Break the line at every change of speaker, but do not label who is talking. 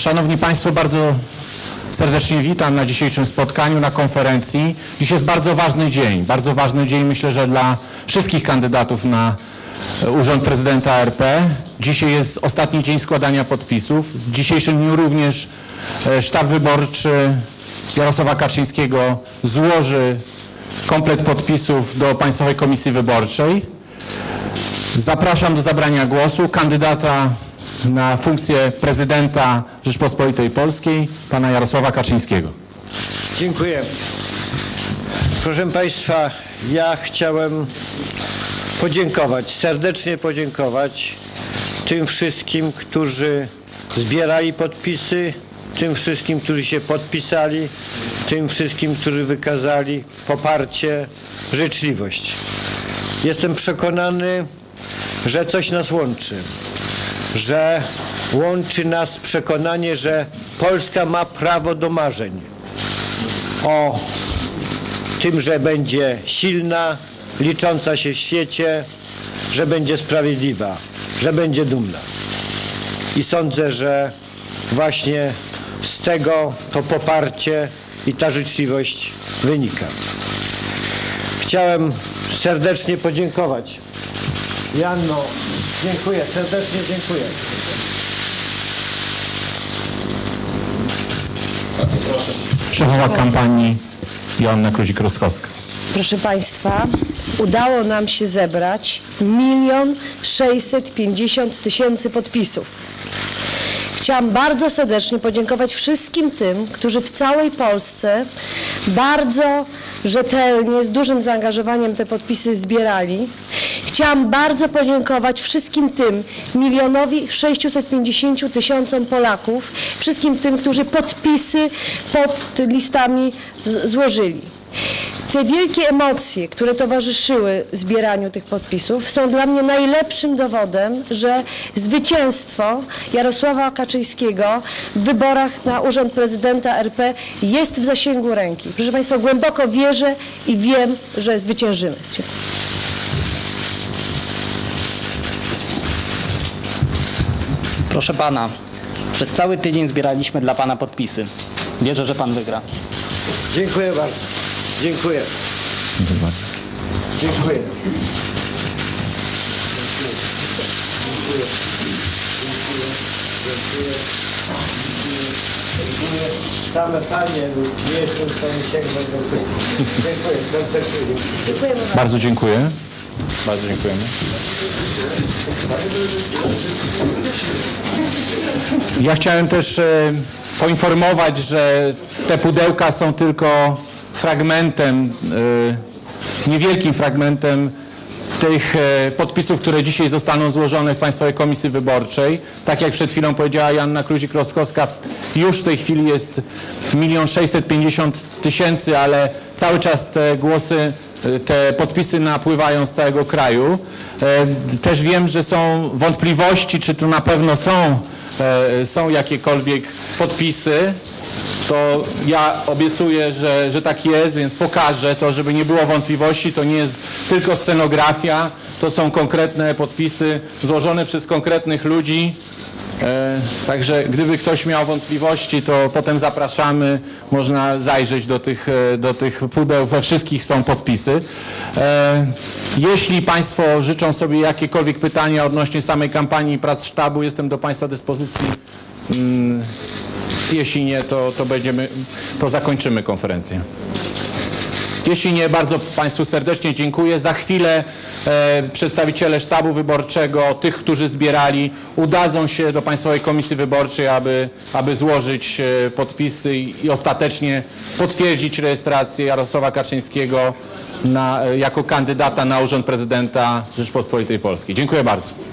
Szanowni Państwo, bardzo serdecznie witam na dzisiejszym spotkaniu, na konferencji. Dziś jest bardzo ważny dzień. Bardzo ważny dzień myślę, że dla wszystkich kandydatów na e, Urząd Prezydenta RP. Dzisiaj jest ostatni dzień składania podpisów. W dzisiejszym dniu również e, sztab wyborczy Jarosława Kaczyńskiego złoży komplet podpisów do Państwowej Komisji Wyborczej. Zapraszam do zabrania głosu kandydata na funkcję prezydenta Rzeczpospolitej Polskiej, pana Jarosława Kaczyńskiego.
Dziękuję. Proszę Państwa, ja chciałem podziękować, serdecznie podziękować tym wszystkim, którzy zbierali podpisy, tym wszystkim, którzy się podpisali, tym wszystkim, którzy wykazali poparcie, życzliwość. Jestem przekonany, że coś nas łączy, że łączy nas przekonanie, że Polska ma prawo do marzeń o tym, że będzie silna, licząca się w świecie, że będzie sprawiedliwa, że będzie dumna. I sądzę, że właśnie z tego to poparcie i ta życzliwość wynika. Chciałem serdecznie podziękować. Janno, dziękuję, serdecznie dziękuję.
Szefowa kampanii Joanna Kluzik-Rostkowska.
Proszę Państwa, udało nam się zebrać milion sześćset pięćdziesiąt tysięcy podpisów. Chciałam bardzo serdecznie podziękować wszystkim tym, którzy w całej Polsce bardzo rzetelnie, z dużym zaangażowaniem te podpisy zbierali. Chciałam bardzo podziękować wszystkim tym milionowi 650 tysiącom Polaków, wszystkim tym, którzy podpisy pod listami złożyli. Te wielkie emocje, które towarzyszyły zbieraniu tych podpisów, są dla mnie najlepszym dowodem, że zwycięstwo Jarosława Kaczyńskiego w wyborach na urząd prezydenta RP jest w zasięgu ręki. Proszę Państwa, głęboko wierzę i wiem, że zwyciężymy.
Proszę pana, przez cały tydzień zbieraliśmy dla pana podpisy. Wierzę, że pan wygra.
Dziękuję bardzo. Dziękuję. Dziękuję. Same panie, nie jestem w stanie sięgnąć do. Dziękuję, dziękuję.
Bardzo.
Bardzo dziękuję. Bardzo dziękujemy. Ja chciałem też e, poinformować, że te pudełka są tylko fragmentem, e, niewielkim fragmentem tych e, podpisów, które dzisiaj zostaną złożone w Państwowej Komisji Wyborczej. Tak jak przed chwilą powiedziała Janna Kluzik-Rostkowska, już w tej chwili jest 1 650 tysięcy, ale cały czas te głosy, te podpisy napływają z całego kraju. E, Też wiem, że są wątpliwości, czy tu na pewno są, e, są jakiekolwiek podpisy to ja obiecuję, że, że tak jest, więc pokażę to, żeby nie było wątpliwości. To nie jest tylko scenografia, to są konkretne podpisy złożone przez konkretnych ludzi. E, także gdyby ktoś miał wątpliwości, to potem zapraszamy, można zajrzeć do tych, e, do tych pudeł, we wszystkich są podpisy. E, jeśli Państwo życzą sobie jakiekolwiek pytania odnośnie samej kampanii prac sztabu, jestem do Państwa dyspozycji. Mm, jeśli nie, to, to będziemy, to zakończymy konferencję. Jeśli nie, bardzo Państwu serdecznie dziękuję. Za chwilę e, przedstawiciele sztabu wyborczego, tych, którzy zbierali, udadzą się do Państwowej Komisji Wyborczej, aby, aby złożyć e, podpisy i, i ostatecznie potwierdzić rejestrację Jarosława Kaczyńskiego na, e, jako kandydata na urząd prezydenta Rzeczpospolitej Polskiej. Dziękuję bardzo.